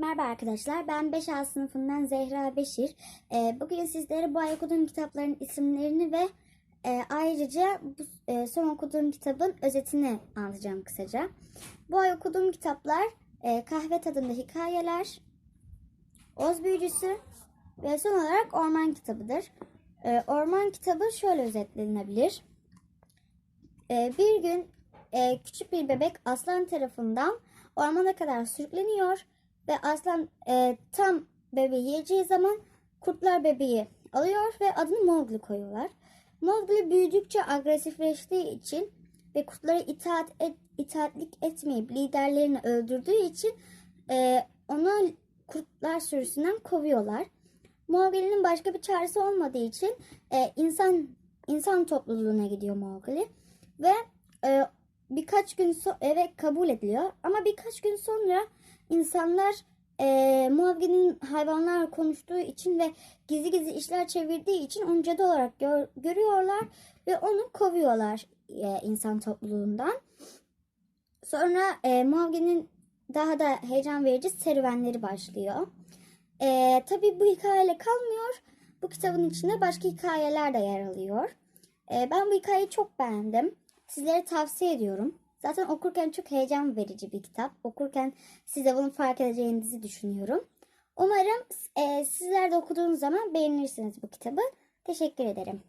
Merhaba arkadaşlar, ben 5A sınıfından Zehra Beşir. Ee, bugün sizlere bu ay okuduğum kitapların isimlerini ve e, ayrıca bu, e, son okuduğum kitabın özetini anlatacağım kısaca. Bu ay okuduğum kitaplar e, Kahve Tadında Hikayeler, Oz Büyücüsü ve son olarak Orman Kitabı'dır. Orman Kitabı şöyle özetlenebilir. Bir gün küçük bir bebek aslan tarafından ormana kadar sürükleniyor ve aslan e, tam bebeği yiyeceği zaman kurtlar bebeği alıyor ve adını Mowgli koyuyorlar. Mowgli büyüdükçe agresifleştiği için ve kurtlara itaat et, itaatlik etmeyip liderlerini öldürdüğü için e, onu kurtlar sürüsünden kovuyorlar. Mowgli'nin başka bir çaresi olmadığı için e, insan insan topluluğuna gidiyor Mowgli ve e, birkaç gün so eve kabul ediliyor ama birkaç gün sonra insanlar e, Mowgli'nin hayvanlarla konuştuğu için ve gizli gizli işler çevirdiği için onu cadı olarak gör- görüyorlar ve onu kovuyorlar e, insan topluluğundan. Sonra e, Mowgli'nin daha da heyecan verici serüvenleri başlıyor. E, tabii bu hikayeyle kalmıyor. Bu kitabın içinde başka hikayeler de yer alıyor. E, ben bu hikayeyi çok beğendim. Sizlere tavsiye ediyorum. Zaten okurken çok heyecan verici bir kitap. Okurken siz de bunu fark edeceğinizi düşünüyorum. Umarım e, sizler de okuduğunuz zaman beğenirsiniz bu kitabı. Teşekkür ederim.